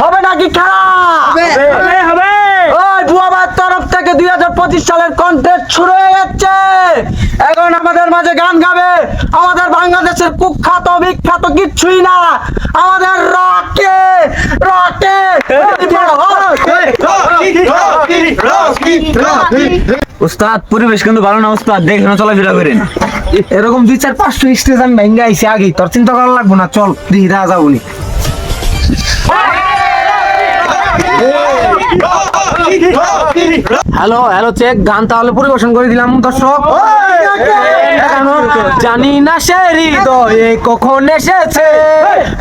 হবে নাকি খেলা? হবে। হবে ওই বুয়াবার তরফ থেকে দুই হাজার পঁচিশ সালের কন্টেস্ট শুরু হয়ে যাচ্ছে এখন আমাদের মাঝে গান গাবে। আমাদের বাংলাদেশের কুখ্যাত বিখ্যাত কিচ্ছুই না। আমাদের রকে রকে। উস্তাদ পরিবেশ কিন্তু ভালো না উস্তাদ। দেখে না চলাফেরা করেন। এরকম দুই চার পাঁচশো স্টেজ আমি ভেঙ্গে আইসি আগে তোর চিন্তা করা লাগবো না চল দিহি রাজা উনি হ্যালো হ্যালো চেক গান তাহলে পরিবেশন করে দিলাম দর্শক জানি না সে হৃদয়ে কখন এসেছে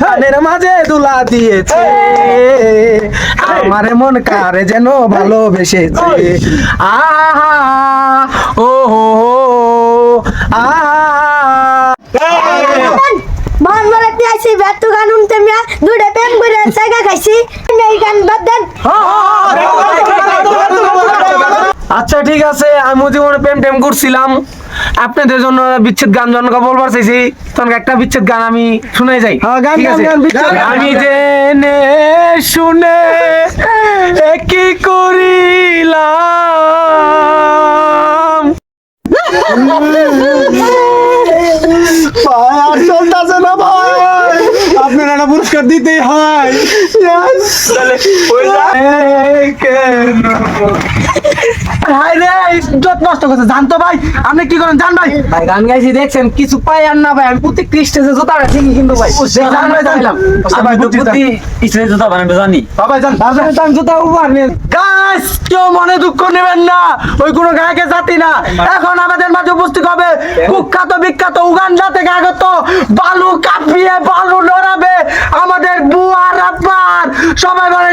গানের মাঝে দুলা দিয়েছে আমার মন কারে যেন ভালোবেসেছে আহা ও হো হো, আহা মন বলতে আইছি ব্যর্থ গান উনতে মিয়া দুটো প্রেম করে জায়গা খাইছি এই গান বাদ দেন আচ্ছা ঠিক আছে আমি জীবনে প্রেম টেম করছিলাম আপনাদের জন্য বিচ্ছেদ গান জন বলবার চাইছি তখন একটা বিচ্ছেদ গান আমি শুনে যাই ঠিক আছে? গান। আমি জেনে শুনে কি করিলাম পুরস্কার দিতেই হয়। নষ্ট করছে। জানতো ভাই আপনি কি করেন? জান ভাই। ভাই গান গাইছি দেখছেন? কিছু পাই আর না ভাই আমি প্রত্যেক খ্রিস্টেজে জোতা রাখছি কিন্তু ভাই জান ভাই জানলাম। আমি তো বুদ্ধি। ইসরে জুতা বানাবে জানি। বাবাই যান আমি জোতা নিয়ে গাইস কেউ মনে দুঃখ নেবেন না। ওই কোনো গায়কের জাতি না। এখন আমাদের মাঝে উপস্থিত হবে কুখ্যাত বিখ্যাত উগান্ডা থেকে আগত বালু কাঁপিয়ে বালু লড়াবে আমাদের বুয়ার আব্বার সবাই বলে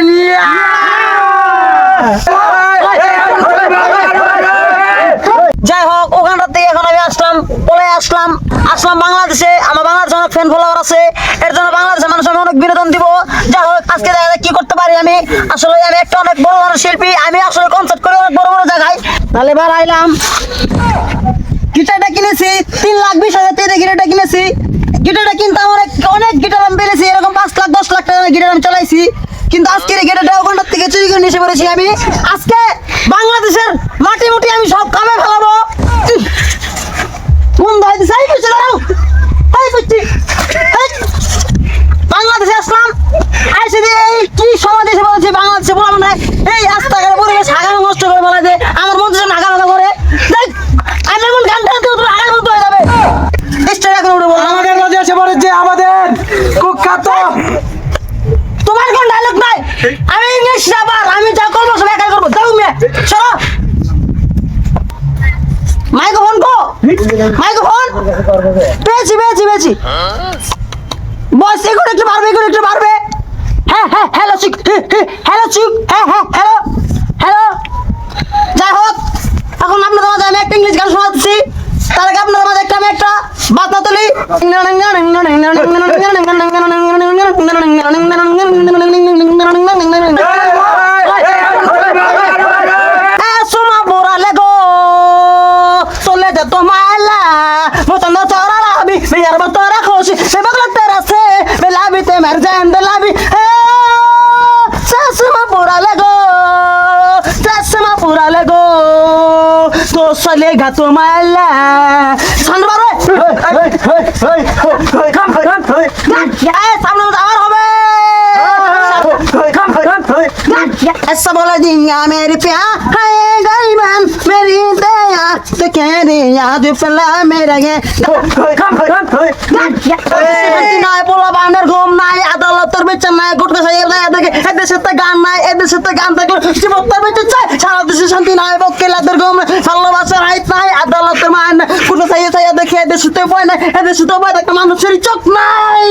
যাই হোক, ওখানটার থেকে এখন আমি আসলাম পলে আসলাম আসলাম বাংলাদেশে, আমার বাংলাদেশে অনেক ফ্যান ফলোয়ার আছে, এর জন্য বাংলাদেশের মানুষ আমি অনেক বিনোদন দিব। যাই হোক, আজকে দেখা যাক কি করতে পারি আমি। আসলে আমি একটা অনেক বড় বড় শিল্পী, আমি আসলে কনসার্ট করি অনেক বড় বড় জায়গায়। তাহলে এবার আইলাম গিটারটা কিনেছি, তিন লাখ বিশ হাজার গিটারটা কিনেছি। গিটারটা কিন্তু আমার অনেক গিটার আমি পেরেছি, এরকম পাঁচ লাখ, দশ লাখ টাকা গিটার আমি চালাইছি। কিন্তু আজকে গিটারটা ওখানটার থেকে চুরি করে নিয়ে পড়েছি আমি। আজকে বাংলাদেশের মাটি মুটি আমি সব কামে ফেলাবো উহ, কোন দায় দিছে এই পিছনে দাঁড়াও এই পিচ্ছি এই। বাংলাদেশে আসলাম আইসি দিয়ে এই কি সময় দেশে বলেছি বাংলাদেশে বললাম না এই রাস্তাঘাটে পরিবেশ আগামী নষ্ট করে বলা যে আমার মন চাচ্ছে নাগা নাগা করে দেখ আমি এমন গান টানতে তোর আগামী মতো হয়ে যাবে স্টেজ এখন উঠে বললাম আমাদের মাঝে এসে পড়েছে আমাদের কুখ্যাত তোমার কোন ডায়লগ নাই আমি ইংলিশ রাবার আমি যা করব সব একাই করব। দাও মে চলো মাইক্রোফোন কো মাইক্রোফোন। পেয়েছি পেয়েছি পেয়েছি। বস, এগুলো একটু বাড়বে, এগুলো একটু বাড়বে। হ্যাঁ হ্যাঁ হ্যালো চিক হ্যালো চিক হ্যাঁ হ্যাঁ হ্যালো হ্যালো। যাই হোক, এখন আপনাদের মাঝে আমি একটা ইংলিশ গান শোনাচ্ছি। তার আগে আপনাদের মাঝে একটা, আমি একটা বার্তা তুলি। toda la vi Mi arma toda khoshi Me bagla tera se Me labi te mer jande labi Suma burale go Suma burale go तो चलेगा तुम्हारा सन बारे सामने और হবে ऐसा बोला दिया मेरे प्यार हाय गईबान मेरी दया খেরে আজ ফেলা মেরে গে নাই বলা বানের ঘুম নাই আদালতের বিচার নাই করতে চাই নাই এদিকে এদেশে তো গান নাই এদেশে তো গান থাকলে শিবক্তার বিচার চাই সারা দেশে শান্তি নাই বকেলাদের ঘুম ভালোবাসার হাইট নাই আদালতের মান নাই করতে চাই চাই এদিকে এদেশে তো ভয় নাই মানুষের চোখ নাই